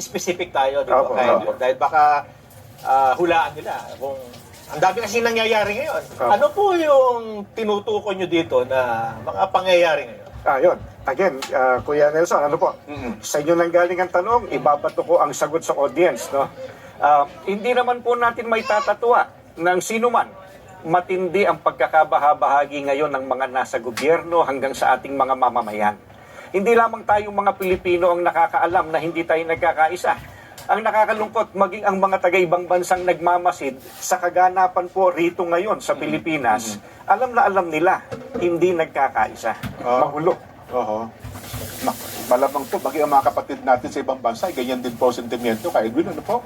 specific tayo, di Opo, ba? Kaya, opo. dahil baka ah, hulaan nila kung ang dami kasi nangyayari ngayon. Opo. Ano po yung tinutukoy nyo dito na mga pangyayari ngayon? Ah, yun. Again, ah, Kuya Nelson, ano po? Sa inyo nang galing ang tanong, ibabato ko ang sagot sa audience, no? Ah, hindi naman po natin may tatatwa ng sino man. Matindi ang pagkakabahabahagi ngayon ng mga nasa gobyerno hanggang sa ating mga mamamayan. Hindi lamang tayong mga Pilipino ang nakakaalam na hindi tayo nagkakaisa. Ang nakakalungkot, maging ang mga taga-ibang bansang nagmamasid sa kaganapan po rito ngayon sa Pilipinas, alam na alam nila, hindi nagkakaisa. Ah. Magulo. Oo. Nak, malamang po, bagay ang mga kapatid natin sa ibang bansa, ay ganyan din po ang sentimiento kay Edwin, ano po?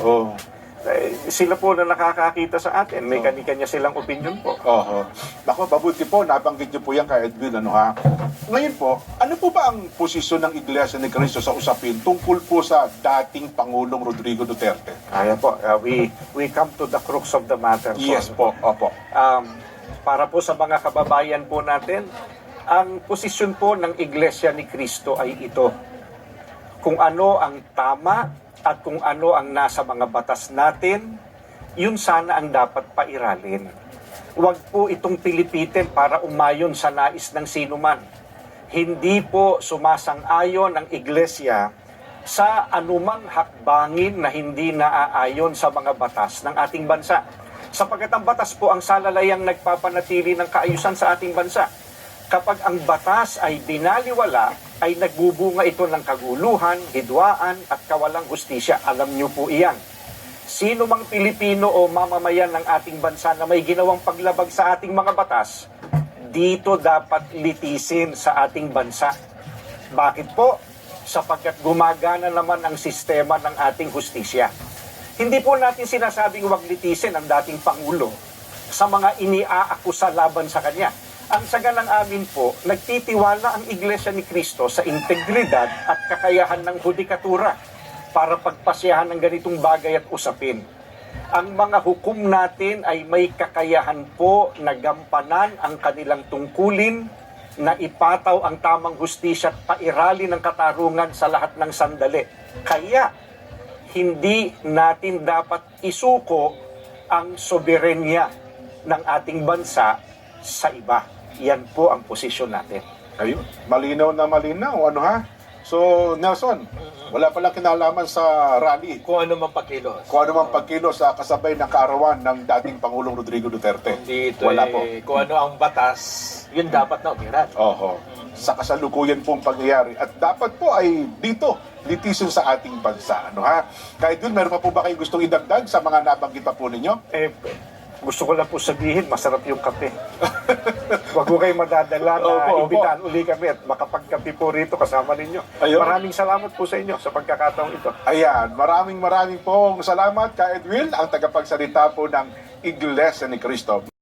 Oo. Eh, sila po na nakakakita sa atin, may kanya-kanya silang opinion po. Oo. Nako, mabuti po, nabanggit niyo po yan kay Edwin, ano ha? Ngayon po, ano po ba ang posisyon ng Iglesia ni Cristo sa usapin tungkol po sa dating Pangulong Rodrigo Duterte? Kaya po, uh, we, we come to the crux of the matter. Yes po, opo. Um, para po sa mga kababayan po natin, ang posisyon po ng Iglesia ni Cristo ay ito. Kung ano ang tama at kung ano ang nasa mga batas natin, yun sana ang dapat pairalin. Huwag po itong pilipitin para umayon sa nais ng sinuman. Hindi po sumasang-ayon ang Iglesia sa anumang hakbangin na hindi naaayon sa mga batas ng ating bansa. Sapagkat ang batas po ang salalayang nagpapanatili ng kaayusan sa ating bansa. Kapag ang batas ay binaliwala, ay nagbubunga ito ng kaguluhan, hidwaan at kawalang hustisya. Alam niyo po iyan. Sino mang Pilipino o mamamayan ng ating bansa na may ginawang paglabag sa ating mga batas, dito dapat litisin sa ating bansa. Bakit po? Sapagkat gumagana naman ang sistema ng ating hustisya. Hindi po natin sinasabing wag litisin ang dating Pangulo sa mga iniaakusa laban sa kanya. Ang sagalang amin po, nagtitiwala ang Iglesia ni Cristo sa integridad at kakayahan ng hudikatura para pagpasyahan ng ganitong bagay at usapin. Ang mga hukom natin ay may kakayahan po na gampanan ang kanilang tungkulin na ipataw ang tamang hustisya at pairali ng katarungan sa lahat ng sandali. Kaya, hindi natin dapat isuko ang soberenya ng ating bansa sa iba. Yan po ang posisyon natin. Ayun, malinaw na malinaw, ano ha? So, Nelson, wala palang kinalaman sa rally. Kung ano man pakilos. Kung ano mang pagkilo sa kasabay ng kaarawan ng dating Pangulong Rodrigo Duterte. Hindi ito Wala eh, po. kung ano ang batas, yun dapat na umiran. Oho. Sa kasalukuyan pong pangyayari. At dapat po ay dito, litisyon sa ating bansa. Ano ha? Kahit dun, meron pa po ba kayong gustong idagdag sa mga nabanggit pa po ninyo? Eh, gusto ko lang po sabihin, masarap yung kape. Huwag ko kayo madadala na Opo, opo. imbitahan uli kami at makapagkape po rito kasama ninyo. Ayun. Maraming salamat po sa inyo sa pagkakataong ito. Ayan, maraming maraming pong salamat ka Edwin, ang tagapagsalita po ng Iglesia ni Cristo.